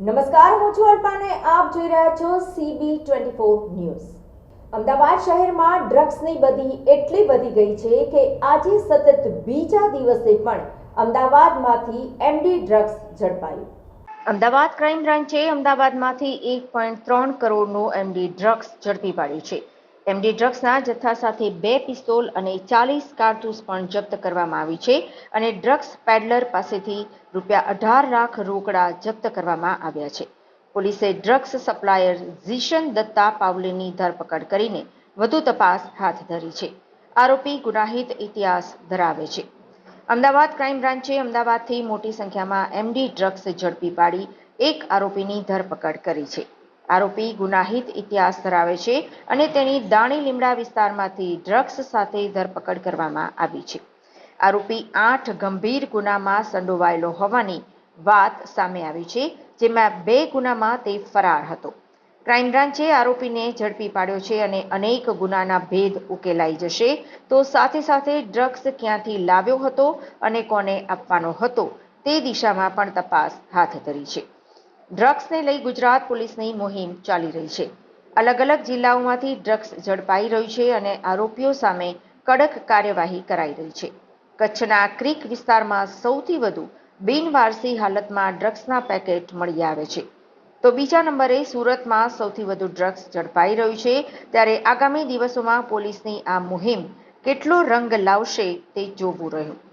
નમસ્કાર, હું છું અલ્પાને. આપ જોઈ રહ્યા છો CB twenty four news. Ahmedabad શહેરમાં ડ્રગ્સની બધી એટલી વધી ગઈ છે કે આજે સતત બીજા દિવસે પણ અમદાવાદમાંથી એમડી ડ્રગ્સ ઝડપાયું. અમદાવાદ ક્રાઇમ બ્રાન્ચે અમદાવાદમાંથી એક પોઈન્ટ ત્રણ કરોડનું એમડી ડ્રગ્સ ઝડપી પાડ્યું છે. એમડી ડ્રગ્સના જથ્થા સાથે બે પિસ્તોલ અને ચાલીસ કારતૂસ પણ જપ્ત કરવામાં આવી છે અને ડ્રગ્સ પેડલર પાસેથી રૂપિયા અઢાર લાખ રોકડા જપ્ત કરવામાં આવ્યા છે. પોલીસે ડ્રગ્સ સપ્લાયર ઝીશન દત્તા પાવલેની ધરપકડ કરીને વધુ તપાસ હાથ ધરી છે. આરોપી ગુનાહિત ઇતિહાસ ધરાવે છે. અમદાવાદ ક્રાઇમ બ્રાન્ચે અમદાવાદથી મોટી સંખ્યામાં એમડી ડ્રગ્સ ઝડપી પાડી એક આરોપીની ધરપકડ કરી છે. આરોપી ગુનાહિત ઇતિહાસ ધરાવે છે અને તેની દાણી લીમડા વિસ્તારમાંથી ડ્રગ્સ સાથે ધરપકડ કરવામાં આવી છે. આરોપી આઠ ગંભીર ગુનામાં સંડોવાયેલો હોવાની વાત સામે આવી છે, જેમાં બે ગુનામાં તે ફરાર હતો. ક્રાઇમ બ્રાન્ચે આરોપીને ઝડપી પાડ્યો છે અને અનેક ગુનાના ભેદ ઉકેલાઈ જશે તો સાથે સાથે ડ્રગ્સ ક્યાંથી લાવ્યો હતો અને કોને આપવાનો હતો તે દિશામાં પણ તપાસ હાથ ધરી છે. ડ્રગ્સને લઈ ગુજરાત પોલીસની મુહિમ ચાલી રહી છે. અલગ અલગ જિલ્લાઓમાંથી ડ્રગ્સ ઝડપાઈ રહ્યું છે અને આરોપીઓ સામે કડક કાર્યવાહી કરાઈ રહી છે. કચ્છના ક્રીક વિસ્તારમાં સૌથી વધુ બિનવારસી હાલતમાં ડ્રગ્સના પેકેટ મળી આવે છે. તો બીજા નંબરે સુરતમાં સૌથી વધુ ડ્રગ્સ ઝડપાઈ રહ્યું છે ત્યારે આગામી દિવસોમાં પોલીસની આ મુહિમ કેટલો રંગ લાવશે તે જોવું રહ્યું.